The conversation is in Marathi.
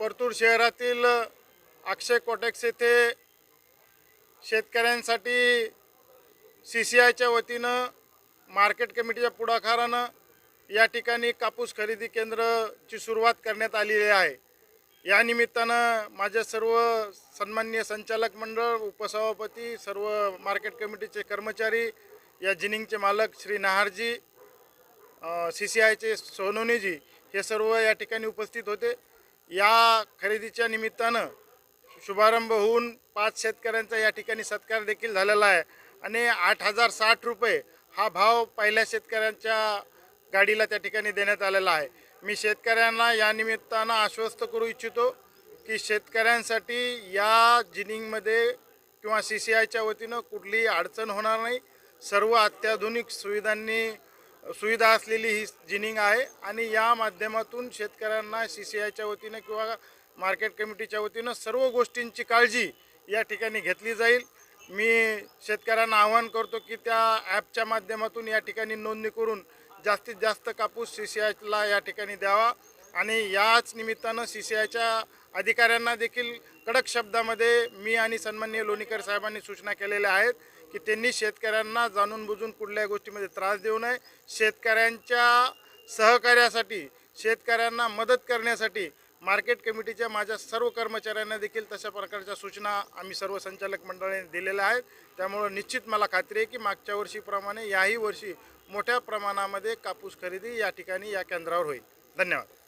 परतूर शहरातील अक्षय कोटेक्स येथे शेतकऱ्यांसाठी सी सी आयच्या वतीनं मार्केट कमिटीच्या पुढाकारानं या ठिकाणी कापूस खरेदी केंद्रची सुरुवात करण्यात आलेली आहे. या निमित्तानं माझ्या सर्व सन्मान्य संचालक मंडळ उपसभापती सर्व मार्केट कमिटीचे कर्मचारी या जिनिंगचे मालक श्री नहारजी सी सी आयचे सोनोनीजी हे सर्व या ठिकाणी उपस्थित होते. या खरेदीच्या निमित्तानं शुभारंभ होऊन पाच शेतकऱ्यांचा या ठिकाणी सत्कार देखील झालेला आहे. आणि आठ हजार साठ रुपये हा भाव पहिल्या शेतकऱ्यांच्या गाडीला त्या ठिकाणी देण्यात आलेला आहे. मी शेतकऱ्यांना या निमित्तानं आश्वस्त करू इच्छितो की शेतकऱ्यांसाठी या जिनिंगमध्ये किंवा सी सी आयच्या वतीनं कुठलीही अडचण होणार नाही. सर्व अत्याधुनिक सुविधांनी सुविधा असलेली ही जिनिंग आहे आणि या माध्यमातून शेतकऱ्यांना सी सी आयच्या वतीनं किंवा मार्केट कमिटीच्या वतीनं सर्व गोष्टींची काळजी या ठिकाणी घेतली जाईल. मी शेतकऱ्यांना आवाहन करतो की त्या ॲपच्या माध्यमातून या ठिकाणी नोंदणी करून जास्तीत जास्त कापूस सी सी आयला या ठिकाणी द्यावा. आणि याच निमित्तानं सी सी आयच्या अधिकाऱ्यांना देखील कडक शब्दामध्ये मी आणि सन्माननीय लोणीकर साहेबांनी सूचना केलेल्या आहेत की त्यांनी शेतकऱ्यांना जाणून बुजून कुठल्याही गोष्टीमध्ये त्रास देऊ नये. शेतकऱ्यांच्या सहकार्यासाठी शेतकऱ्यांना मदत करण्यासाठी मार्केट कमिटीच्या माझ्या सर्व कर्मचाऱ्यांना देखील तशा प्रकारच्या सूचना आम्ही सर्व संचालक मंडळाने दिलेल्या आहेत. त्यामुळं निश्चित मला खात्री आहे की मागच्या वर्षीप्रमाणे याही वर्षी मोठ्या प्रमाणामध्ये कापूस खरेदी या ठिकाणी या केंद्रावर होईल. धन्यवाद.